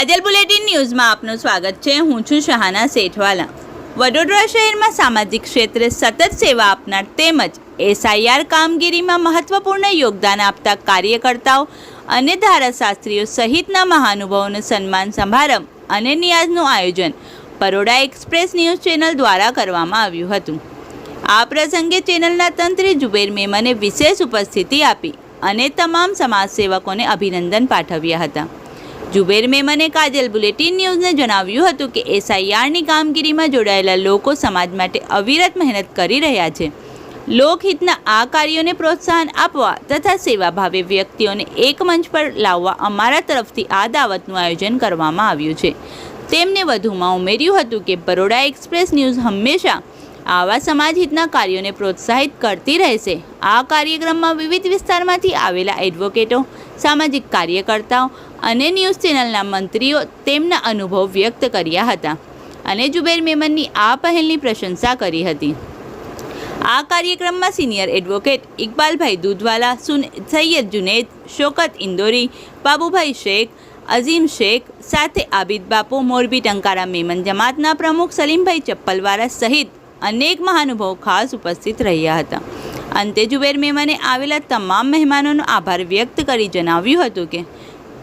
કાજલ bulletin ન્યૂઝમાં આપનું સ્વાગત છે. હું છું શહાના શેઠવાલા. વડોદરા શહેરમાં સામાજિક ક્ષેત્રે સતત સેવા આપનાર તેમજ એસઆઈઆર કામગીરીમાં મહત્વપૂર્ણ યોગદાન આપતા કાર્યકર્તાઓ અને ધારાશાસ્ત્રીઓ સહિતના મહાનુભાવોનો સન્માન સમારંભ અને નિયાઝનું આયોજન બરોડા એક્સપ્રેસ ન્યૂઝ ચેનલ દ્વારા કરવામાં આવ્યું હતું. આ પ્રસંગે ચેનલના તંત્રી જુબેર મેમને વિશેષ ઉપસ્થિતિ આપી અને તમામ સમાજસેવકોને અભિનંદન પાઠવ્યા હતા. જુબેર મેમને કાજલ બુલેટિન ન્યૂઝને જણાવ્યું હતું કે એસઆઈઆરની કામગીરીમાં જોડાયેલા લોકો સમાજ માટે અવિરત મહેનત કરી રહ્યા છે. લોકહિતના આ કાર્યોને પ્રોત્સાહન આપવા તથા સેવાભાવી વ્યક્તિઓને એક મંચ પર લાવવા અમારા તરફથી આ દાવતનું આયોજન કરવામાં આવ્યું છે. તેમને વધુમાં ઉમેર્યું હતું કે બરોડા એક્સપ્રેસ ન્યૂઝ હંમેશા આવા સમાજહિતના કાર્યોને પ્રોત્સાહિત કરતી રહેશે. આ કાર્યક્રમમાં વિવિધ વિસ્તારમાંથી આવેલા એડવોકેટો સામાજિક કાર્યકર્તાઓ અને ન્યૂઝ ચેનલના મંત્રીઓ તેમના અનુભવ વ્યક્ત કર્યા હતા અને જુબેર મેમનની આ પહેલની પ્રશંસા કરી હતી. આ કાર્યક્રમમાં સિનિયર એડવોકેટ ઇકબાલભાઈ દૂધવાલા સૈયદ જુનેદ, શોકત ઇન્દોરી, બાબુભાઈ શેખ, અઝીમ શેખ, સાથે આબિદ બાપુ, મોરબી ટંકારા મેમન જમાતના પ્રમુખ સલીમભાઈ ચપ્પલવાળા સહિત અનેક મહાનુભાવો ખાસ ઉપસ્થિત રહ્યા હતા. અંતે જુબેર મેમને આવેલા તમામ મહેમાનોનો આભાર વ્યક્ત કરી જણાવ્યું હતું કે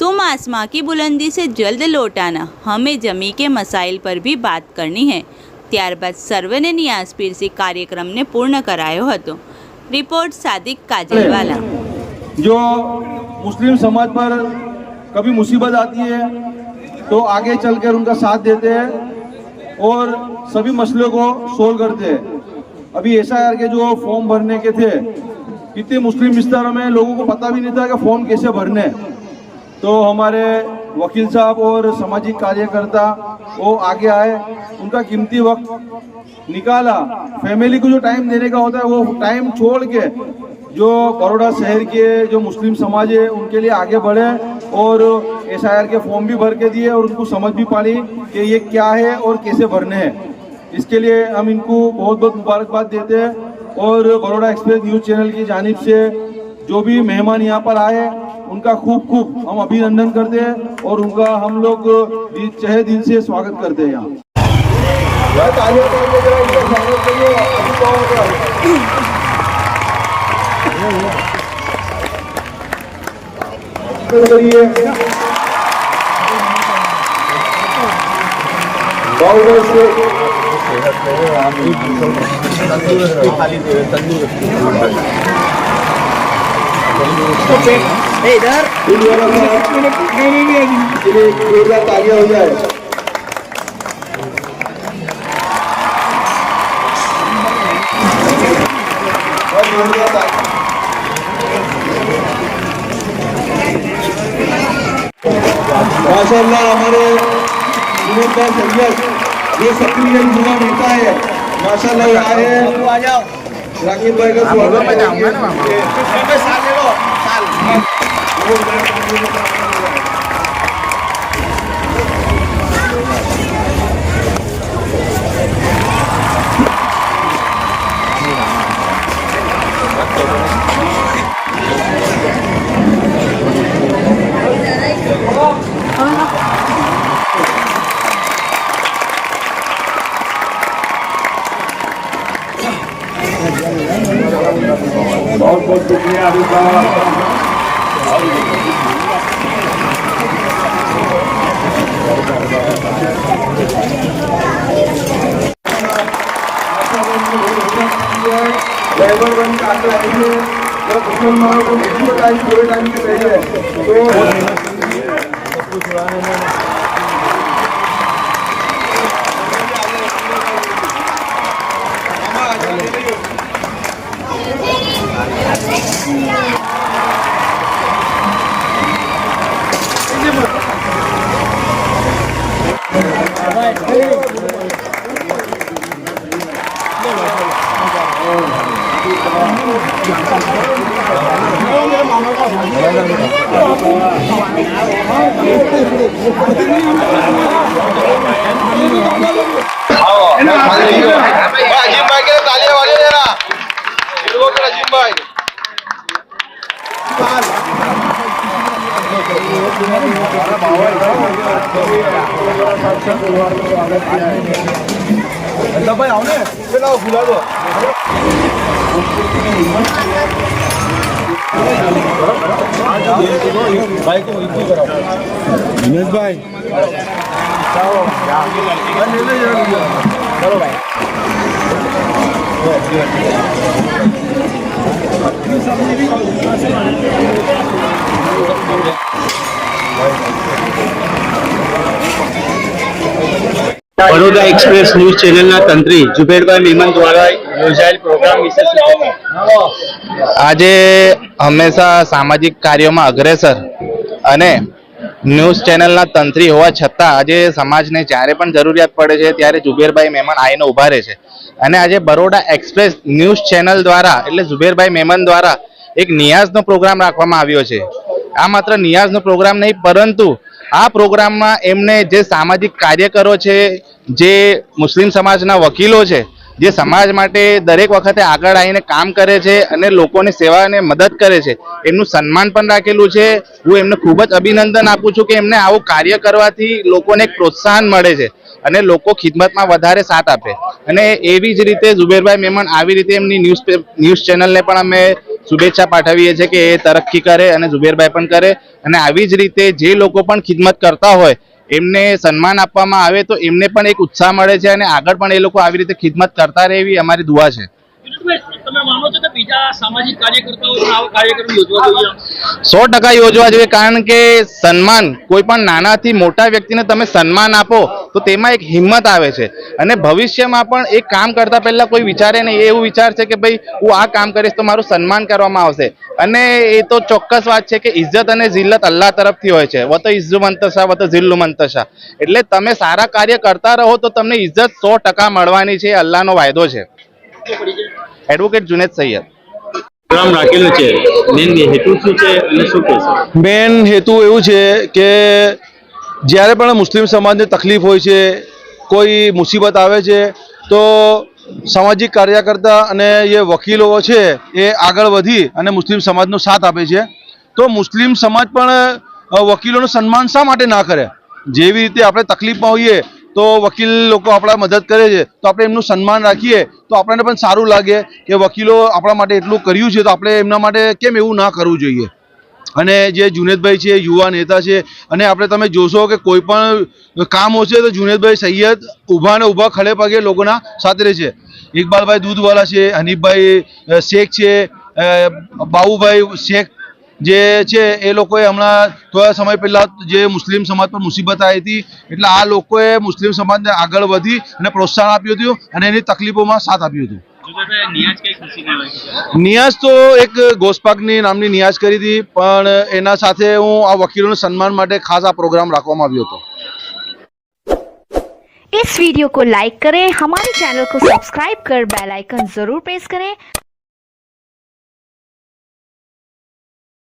तुम आसमां की बुलंदी से जल्द लौट आना हमें जमी के मसाइल पर भी बात करनी है ત્યારબાદ સર્વેને નિયાઝ પીરસી કાર્યક્રમને પૂર્ણ કરાયો હતો રિપોર્ટ સાદિક કાજલવાલા जो मुस्लिम समाज पर कभी मुसीबत आती है तो आगे चलकर उनका साथ देते हैं और सभी मसलों को सोल्व करते हैं अभी एसआईआर के जो फॉर्म भरने के थे, कितने मुस्लिम विस्तारों में लोगों को पता भी नहीं था कि फॉर्म कैसे भरने तो हमारे वकील साहब और सामाजिक कार्यकर्ता, वो आगे आए, उनका कीमती वक्त निकाला। फैमिली को जो टाइम देने का होता है, वो टाइम छोड़ के जो बड़ोड़ा शहर के जो मुस्लिम समाज है, उनके लिए आगे बढ़े और एसआईआर के फॉर्म भी भर के दिए और उनको समझ भी पाली कि ये क्या है और कैसे भरने हैं। इसके लिए हम इनको बहुत बहुत मुबारकबाद देते हैं और बड़ोड़ा एक्सप्रेस न्यूज़ चैनल की जानिब से जो भी मेहमान यहाँ पर आए उनका खूब खूब हम अभिनंदन करते हैं और उनका हम लोग दिल- तहे दिल से स्वागत करते हैं यहाँ। करिए, अभिभावक का। करिए बाहुबल से दिल वाला का के लिए एक जोरदार तालियां हो जाए और जोरदार तालियां माशाल्लाह हमारे विनोद भाई सैयद ये सक्रिय युवा नेता है माशाल्लाह ये आए हैं राकेश भाई का स्वागत करेंगे बहुत बहुत शुक्रिया अभी का ड्राइवर बन के आगे आएंगे जब मुसलमानों को मुसीबत आई थोड़े टाइम के पहले तो Vai, Jimbaigueira, tá ali, olha ele lá. Ele louco na Jimbaigueira. ભાઈ આવો ને પેલા ભૂલા દો ભાઈ કો ઇતની કરાવો વિનેશભાઈ ચલો ભાઈ બરોડા એક્સપ્રેસ ન્યૂઝ ચેનલના તંત્રી જુબેરભાઈ મેમન દ્વારા યોજાયેલ પ્રોગ્રામ વિશે આજે હંમેશા સામાજિક કાર્યોમાં અગ્રેસર અને ન્યૂઝ ચેનલના તંત્રી હોવા છતાં આજે સમાજને જ્યારે પણ જરૂરિયાત પડે છે ત્યારે જુબેરભાઈ મેમન આઈને ઊભા રહે છે. અને આજે બરોડા એક્સપ્રેસ ન્યૂઝ ચેનલ દ્વારા એટલે જુબેરભાઈ મેમન દ્વારા એક નિયાઝનો પ્રોગ્રામ રાખવામાં આવ્યો છે. આ માત્ર નિયાઝનો પ્રોગ્રામ નહીં, પરંતુ આ પ્રોગ્રામમાં એમને જે સામાજિક કાર્યકરો છે, જે મુસ્લિમ સમાજના વકીલો છે, જે સમાજ માટે દરેક વખતે આગળ આવીને કામ કરે છે અને લોકોની સેવાને મદદ કરે છે, એમનું સન્માન પણ રાખેલું છે. હું એમને ખૂબ જ અભિનંદન આપું છું કે એમને આવું કાર્ય કરવાથી લોકોને એક પ્રોત્સાહન મળે છે અને લોકો ખિદમતમાં વધારે સાથ આપે. અને એવી જ રીતે ઝુબેરભાઈ મેમણ આવી રીતે એમની ન્યૂઝ ન્યૂઝ ચેનલને પણ અમે શુભેચ્છા પાઠવીએ છીએ કે એ તરક્કી કરે અને ઝુબેરભાઈ પણ કરે. અને આવી જ રીતે જે લોકો પણ ખિદમત કરતા હોય, એમને સન્માન આપવામાં આવે તો એમને પણ એક ઉત્સાહ મળે છે અને આગળ પણ એ લોકો આવી રીતે ખિદમત કરતા રહેવી અમારી દુઆ છે. વિનોદભાઈ, તમે માનો છો કે બીજા સામાજિક કાર્યકર્તાઓ પણ આવા કાર્યક્રમ યોજવા જોઈએ સો ટકા યોજવા જોઈએ કારણ કે સન્માન કોઈ પણ નાનાથી મોટા વ્યક્તિને તમે સન્માન આપો તો તેમાં એક હિંમત આવે છે. અને ભવિષ્યમાં પણ એક કામ કરતા પહેલા કોઈ વિચારે નહીં. એવું વિચાર છે કે ભાઈ હું આ કામ કરીશ તો મારું સન્માન કરવામાં આવશે. અને એ તો ચોક્કસ વાત છે કે ઇજ્જત અને જિલ્લત અલ્લાહ તરફથી હોય છે. વતો ઇઝ્જુ મંતશા વતો જિલ્લુ મંતશા એટલે તમે સારા કાર્ય કરતા રહો તો તમને ઇજ્જત સો ટકા મળવાની છે. અલ્લાહનો વાયદો છે. એડવોકેટ જુનેદ સૈયદ. પ્રોગ્રામ રાખેલો છે. મેન હેતુ શું છે અને શું કહેશો મેન હેતુ એવું છે કે જ્યારે પણ મુસ્લિમ સમાજને તકલીફ હોય છે, કોઈ મુસીબત આવે છે, તો સામાજિક કાર્યકર્તા અને જે વકીલો છે એ આગળ વધી અને મુસ્લિમ સમાજનો સાથ આપે છે. તો મુસ્લિમ સમાજ પણ વકીલોનું સન્માન શા માટે ના કરે? જેવી રીતે આપણે તકલીફમાં હોઈએ તો વકીલ લોકો આપણા મદદ કરે છે, તો આપણે એમનું સન્માન રાખીએ, તો આપણને પણ સારું લાગે કે વકીલો આપણા માટે એટલું કર્યું છે, તો આપણે એમના માટે કેમ એવું ના કરવું જોઈએ? અને જે જુનેદભાઈ છે, યુવા નેતા છે, અને આપણે તમે જોશો કે કોઈ પણ કામ હશે તો જુનેદભાઈ સૈયદ ઊભા ને ઊભા ખડે પગે લોકોના સાથે રહે છે. ઇકબાલભાઈ દૂધવાલા છે, હનીફભાઈ શેખ છે બાબુભાઈ શેખ જે છે એ લોકોએ હમણાં થોડા સમય પહેલા જે મુસ્લિમ સમાજ પર મુસીબત આવી હતી એટલે આ લોકોએ મુસ્લિમ સમાજને આગળ વધી અને પ્રોત્સાહન આપ્યું હતું અને એની તકલીફોમાં સાથ આપ્યું હતું જુબેરભાઈ નિયાજ કઈ ખુશીને લાગે નિયાઝ તો એક ગોસ્પાકની નામની નિયાઝ કરી હતી પણ એના સાથે હું આ વકીલોના સન્માન માટે ખાસ આ પ્રોગ્રામ રાખવામાં આવ્યો હતો इस वीडियो को लाइक करें हमारे चैनल को सब्सक्राइब कर बेल आइकन जरूर प्रेस करें